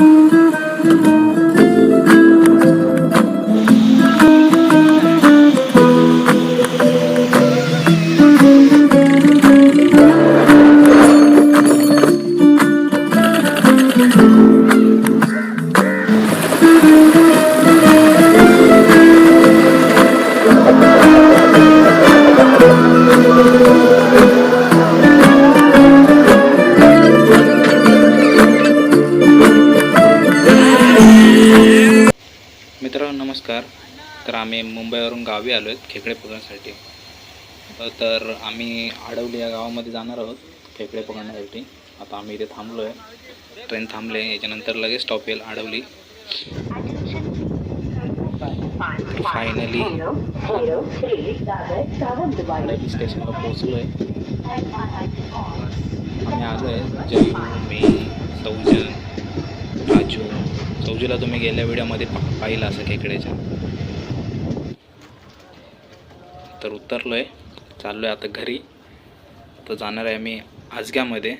मित्रांनो तर आम्ही मुंबईवरून गावी आलो आहेत खेकडे पकडण्यासाठी. तर आम्ही आडवली या गावामध्ये जाणार आहोत खेकडे पकडण्यासाठी. आता आम्ही इथे थांबलो आहे ट्रेन थांबले याच्यानंतर लगेच स्टॉप येईल आडवली. फायनली स्टेशनला पोहोचलो आहे आम्ही आलो आहे जयू मी सौजन राजू. सौजूला तुम्ही गेल्या व्हिडिओमध्ये पा पाहिलं असं खेकड्याच्या? तर उतरलो आहे चाललो आहे आता घरी. तर जाणार आहे मी आजग्यामध्ये.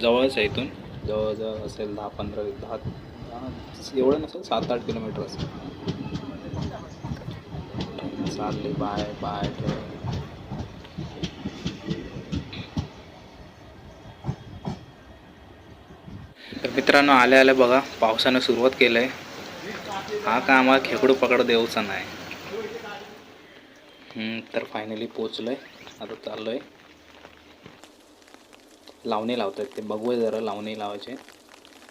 जवळच आहे इथून. जवळजवळ असेल दहा पंधरा दहा दहा एवढं नसेल सात आठ किलोमीटर असेल. चालले बाय बाय ठेव. तर मित्रांनो आल्या आल्या बघा पावसानं सुरुवात केलं आहे हा का आम्हाला खेकडू पकड देऊचा नाही. तर फायनली पोचलो आहे आता चाललो आहे लावणी लावत आहेत ते बघूया जरा लावणी लावायचे.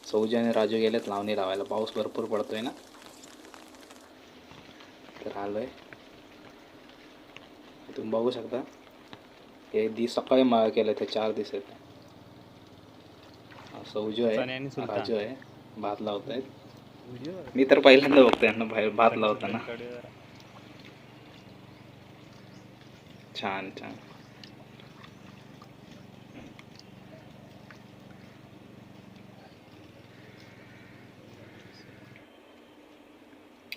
सौजी आणि राजू गेलेत लावणी लावायला. पाऊस भरपूर पडतोय ना? तर आलो आहे तुम्ही बघू शकता. हे दी सकाळी मळा केलं ते चार दिवस आहेत सौजू आहे राजू आहे. भात लावत आहेत मी तर पहिल्यांदा बघतोय यांना बाहेर भात लावताना. छान छान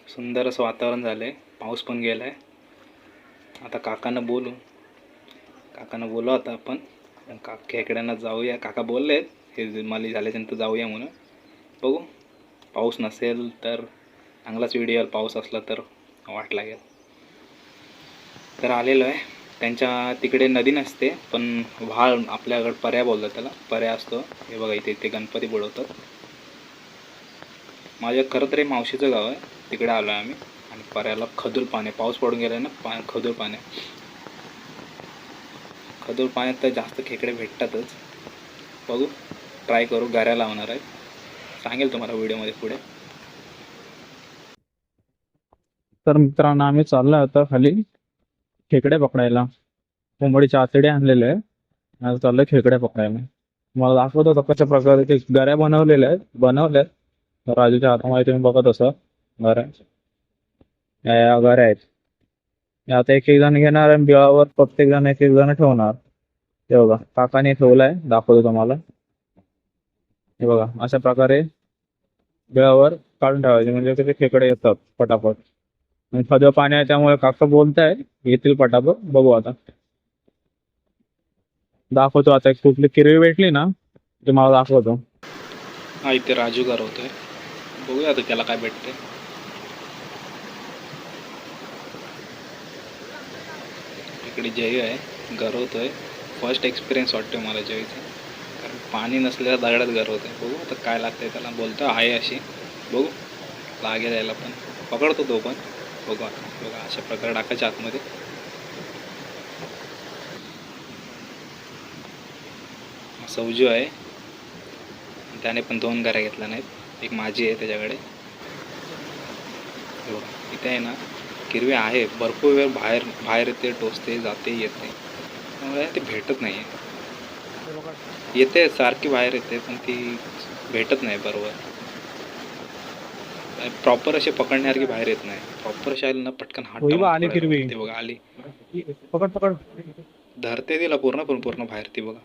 सुंदर असं वातावरण झालं आहे पाऊस पण गेला आहे आता काकांना बोलू. काकांना बोलू आता आपण. का खेकड्यांना जाऊया. काका बोलले हे मला झाल्याच्यानंतर जाऊया म्हणून. बघू. पाऊस नसेल तर चांगलाच व्हिडिओ पाऊस असला तर वाट लागेल. तर आलेलो आहे. त्यांच्या तिकडे नदी नसते पण व्हाळ आपल्याकडे पर्या बोलतात त्याला. पर्या असतो. हे बघा इथे इथे गणपती बुडवतात. माझ्या खरं तर हे मावशीचं गाव आहे. तिकडे आलो आहे आम्ही. आणि पर्याला खदूर पाणी पाऊस पडून गेला ना पा खदूर पाणी खदूर पाण्यात तर जास्त खेकडे भेटतातच. बघू. ट्राय करू. गाऱ्या लावणार आहे. सांगेल तुम्हाला व्हिडिओमध्ये पुढे. तर मित्रांनो आम्ही चाललो आता खाली. खेकडे पकडायला. कोंबडीच्या आतडे आणलेले. आहे चाललंय खेकडे पकडायला. मला दाखवत होता कशा प्रकारे ते गऱ्या बनवलेल्या आहेत. बनवल्यात राजूच्या हातामध्ये तुम्ही बघत असा गऱ्या. या या गऱ्या आहेत. या आता एक एक जण घेणार आणि बिळावर प्रत्येक जण एक एक जण ठेवणार. हे बघा काकाने ठेवलाय. दाखवतो तुम्हाला. हे बघा अशा प्रकारे बिळावर काढून ठेवायचे. म्हणजे ते खेकडे येतात पटापट. सध्या पाणी आहे त्यामुळे काका बोलताय येतील पटापट. बघू आता. दाखवतो आता एक कुठली किरवी भेटली ना ते मला दाखवतो. हा इथे राजू गरवतोय बघूया आता त्याला काय भेटते इकडे जय आहे. गरवतोय फर्स्ट एक्सपिरियन्स वाटतोय मला जयचा. कारण पाणी नसलेल्या दगडात गरवतोय बघू आता काय लागतंय त्याला. बोलतो आहे अशी. बघू. लागेल यायला पण. पकडतो तो पण. बघा बघा अशा प्रकारे टाकायच्या आतमध्ये. सौजू आहे. त्याने पण दोन गाऱ्या घेतल्या नाहीत. एक माझी आहे त्याच्याकडे. इथे आहे ना किरवी आहे. भरपूर वेळ बाहेर बाहेर येते टोचते जाते येते. त्यामुळे ते भेटत नाही. आहे येते सारखी बाहेर येते पण ती भेटत नाही बरोबर. प्रॉपर असे पकडण्यासारखी बाहेर येत नाही. प्रॉपर असे आले ना पटकन हात आली किरवी. लागते बघा आली. पकड पकड. धरते तिला पूर्ण पण पूर्ण बाहेर ती बघा.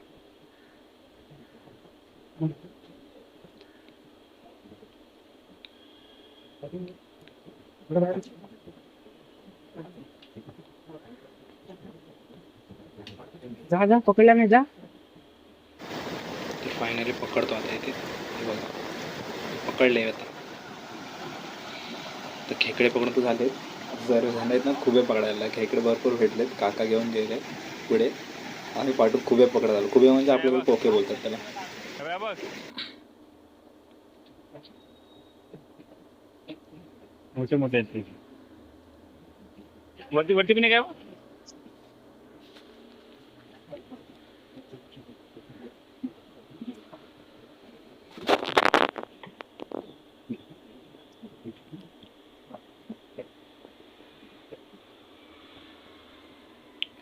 जा जा पकडल्या नाही जा. फायनली पकडतो आता इथे. बघा. पकडले आता. खेकडे पकडून तर झाले जर झाले आहेत ना खुबे पकडायला. खेकडे भरपूर भेटलेत. काका घेऊन गेले पुढे. आम्ही पाठून खुबे पकडत आलो. खुबे म्हणजे आपल्याकडे पोके बोलतात त्याला. मोठे मोठे वरती वरती पण काय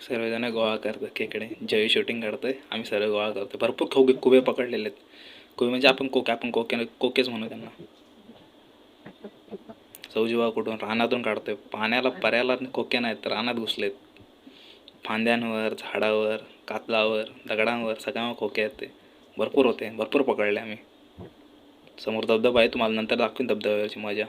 सर्वजण गोळा करतात खेकडे जय शूटिंग करते आम्ही सर्व गोळा करतो भरपूर खोके कुबे पकडलेले आहेत. कुबे म्हणजे आपण कोके आपण कोके कोकेच म्हणू त्यांना. सौजीबा कुठून? रानातून काढतोय. पाण्याला पर्याला कोके नाहीत रानात घुसलेत. फांद्यांवर झाडावर कातलावर दगडांवर सगळ्यांवर खोके आहेत ते. भरपूर होते भरपूर पकडले आम्ही. समोर धबधबा आहे तुम्हाला नंतर दाखवीन धबधब्यावरची मजा.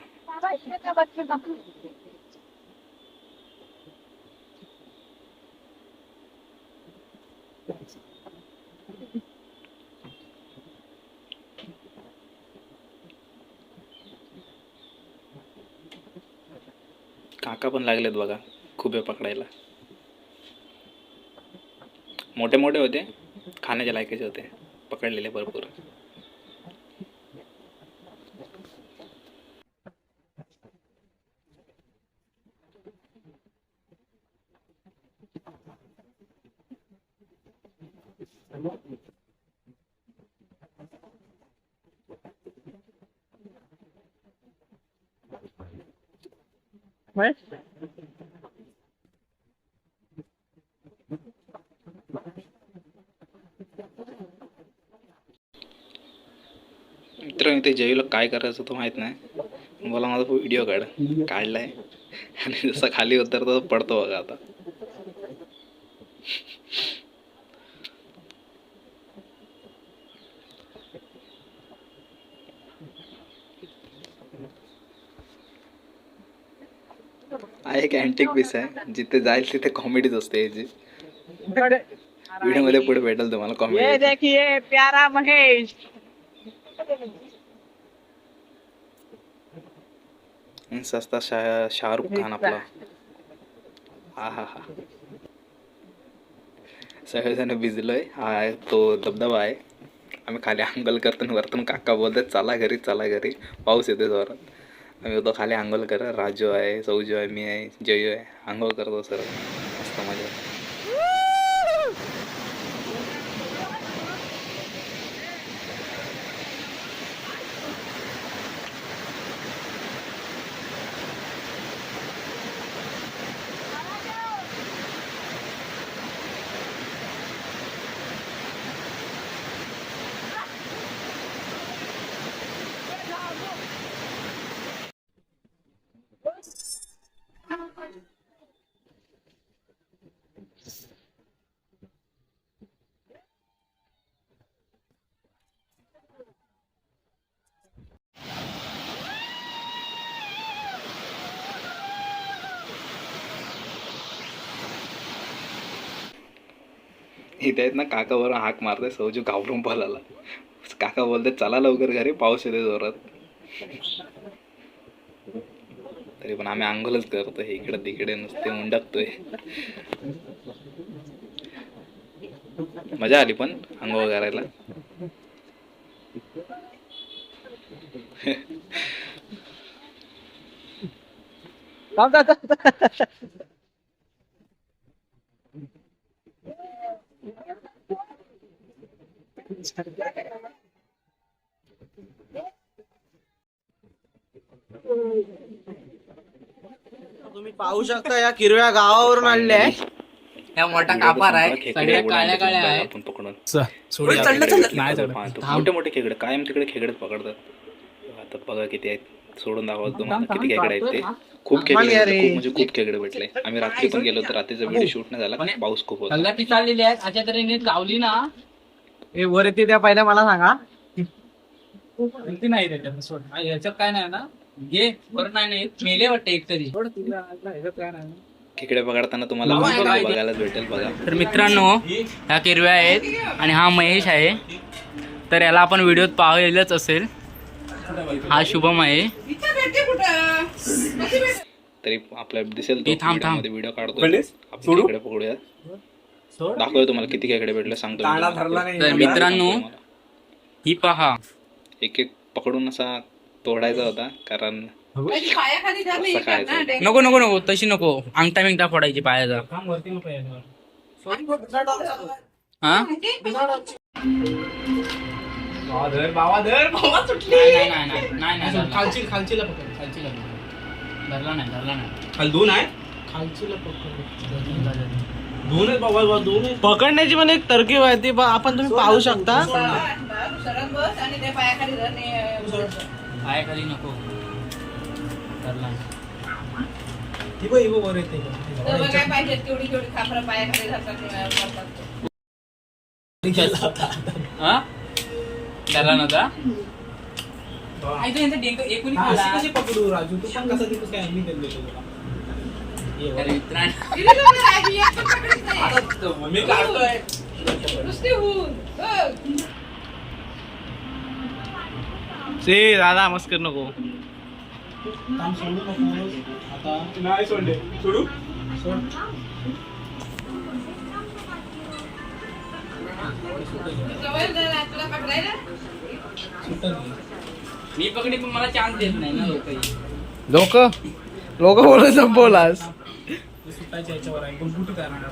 काका पण लागलेत बघा खुबे पकडायला. मोठे मोठे होते खाण्याच्या लायकीचे होते पकडलेले भरपूर. मित्र ते जयूला काय करायचं तो माहीत नाही. मला माझा व्हिडिओ काढ. काढलाय. आणि जसा खाली उतरतो तो पडतो बघा आता. हा एक अँटिक पीस आहे. जिथे जाईल तिथे कॉमेडीच असते याची व्हिडिओमध्ये पुढे भेटेल तुम्हाला ये कॉमेडी देखिए प्यारा महेश. सस्ता शाह शाहरुख खान आपला. हा हा हा. सगळेजण भिजलोय. हा आहे तो धबधबा आहे. आम्ही खाली अंगल करतो आणि वरतून काका बोलतात चला घरी चला घरी. पाऊस येते जोरात. आम्ही होतो खाली आंघोळ करत राजू आहे सौजू आहे मी आहे जयू आहे. आंघोळ करतो सर्व. मस्त मजा. इथे आहेत ना काका बरोबर हाक मारते सौजू घाबरून पळाला काका बोलते चला लवकर घरी पाऊस येते जोरात. तरी पण आम्ही आंघोलच करतो इकडे तिकडे नुसते उंडकतोय मजा आली पण आंघोळ करायला. तुम्ही पाहू शकता या किरव्या गावावरून आणले आहे या मोठा कापार आहे. सगळ्या काळ्या काळ्या आहेत. आपण पकडून. चढलं चढलं. मोठे मोठे खेकडे. कायम तिकडे खेकडेच पकडतात. आता बघा किती आहेत. सोडून दाखवत तुम्हाला किती खेकडे आहेत ते. खूप खेकडे खूप म्हणजे खूप खेकडे भेटले. आम्ही रात्री पण गेलो तर रात्रीचा व्हिडिओ शूट नाही झाला. पाऊस खूप होता. चाललेली आहेत अशा तऱ्हेने ना हे वर येते त्या पहिल्या मला सांगा. नाही त्याच्यात सोड. याच्यात काय नाही ना? घे वर नाही नाही मेले वाटते एक तरी. काय नाही खेकडे पकडताना तुम्हाला बाबा, video काय ते? बघायलाच भेटेल बघा. तर मित्रांनो ह्या किरव्या आहेत आणि हा महेश आहे. तर याला आपण व्हिडिओत पाहिलंच असेल. हा शुभम आहे. तरी आपल्याला दिसेल तो थांब, थांब. व्हिडिओ काढतो आपण खेकडे पकडूया दाखवूया तुम्हाला किती खेकडे भेटले सांगतो. तर मित्रांनो ही पहा. एक एक पकडून असा तोडायचा होता कारण असं नको नको नको तशी नको. अंगठा बिंगठा फोडायची पायाचा. हा? नाही, नाही, नाही, नाही, नाही, धरला. खालची खालचीला पकड. धरला. नाही धरला नाही. खाली दोन आहे? खालचीला पकड. पकडण्याची पण एक तरकीब आहे ती बा- आपण तुम्ही पाहू शकता. पायाखाली नको. धरला नाही. ती बघ, बघ वर येते बघ. धरला नव्हता? आई, तो यांचा डेंग एकूण अशी खाला. कशी पकडू राजू? तू पण कसं तिथं काय? मी देतो तुला ये वर. अरे मित्रांनो, मी काढतोय से दादा मस्कर नको काम सोडू नको. आता नाही सोडले. सोडू? सोड सुटत नाही. मी पकडी पण मला चान्स देत नाही ना लोक. लोक? लोक बोलत संपवलास ते सुटायच्या याच्यावर आहे. पण कुठे काय राहणार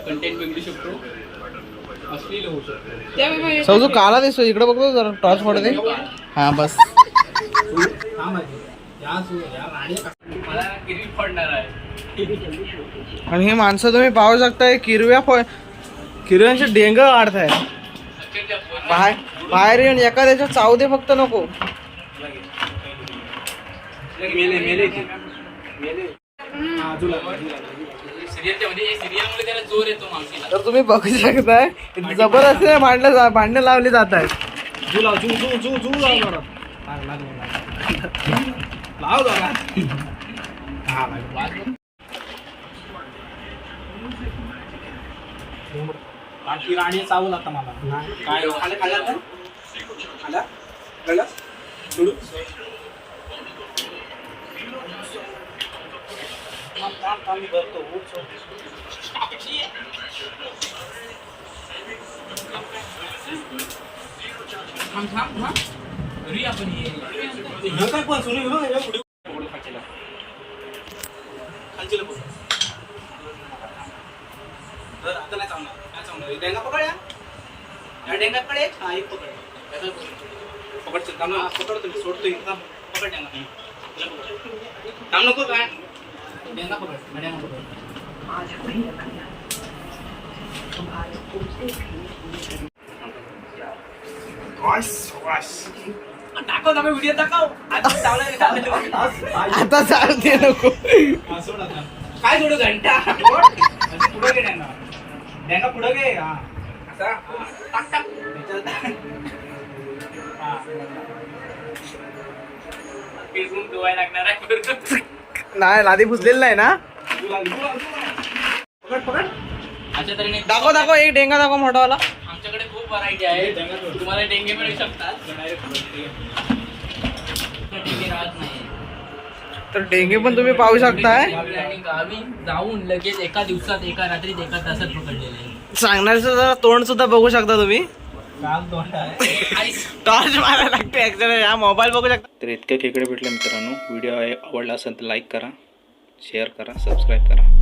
कंटेंट बिघडू शकतो. अश्लील होऊ शकतो. समजू काला दिसतो इकडे बघतो जरा. टॉर्च पडते हा बस. आणि ही माणसं तुम्ही पाहू शकताय किरव्या फळ किरव्यांचे डेंग काढताय बाहेर बाहेर येऊन एका त्याच्या चावू दे फक्त नको. मेले मेले ते. सिरियलच्या म्हणजे तर तुम्ही बघू शकताय जबरदस्त भांडण भांडणं लावली जात आहेत. बाकी राणी चावल आता मला काय खाली खाल्ला का? खाल्ला? कळलं? सोडू? थांब, थांब, थांब, मी भरतो. उठ, सोड. थांब थांब थांब घरी आपण ये ह्यो काय पण सोडू, ह्यो, ह्यो पुढे पकडू खालचीला. खालचीला पकडू. धर, आता नाही चावणार, नाही चावणार. डेंगा पकड या. डेंगा पकड हा, एक पकड. याचा पकड. पकड, चल, थांब पकड तुम्ही, सोडतो इथं, पकड डेंगा. पकड. थांब नको काय डेंगा पकड डेंगा पकड टाकव टाकव व्हिडिओ टाकाव आता आता चालते नको काय थोडं घंटा पुढे गे त्यांना पुढे गे हा नाही लादी पुसलेली नाही ना पकड पकड. अशा तऱ्हेने दाखव दाखव एक डेंगा दाखव मोठावाला. आमच्याकडे खूप व्हरायटी आहे. तुम्हाला डेंगे मिळू शकतात. डेंगे राहत नाही. तर डेंगे पण तुम्ही पाहू शकताय. आणि गावी जाऊन लगेच एका दिवसात एका रात्रीत एका तासात पकडलेले सांगण्याचं जरा तोंड सुद्धा बघू शकता तुम्ही. टॉर्च मारायला लागते ऍक्च्युअली हा मोबाईल बघू शकता. तर इतके खेकडे भेटले मित्रांनो. व्हिडिओ आवडला असेल तर लाईक करा शेअर करा सबस्क्राईब करा.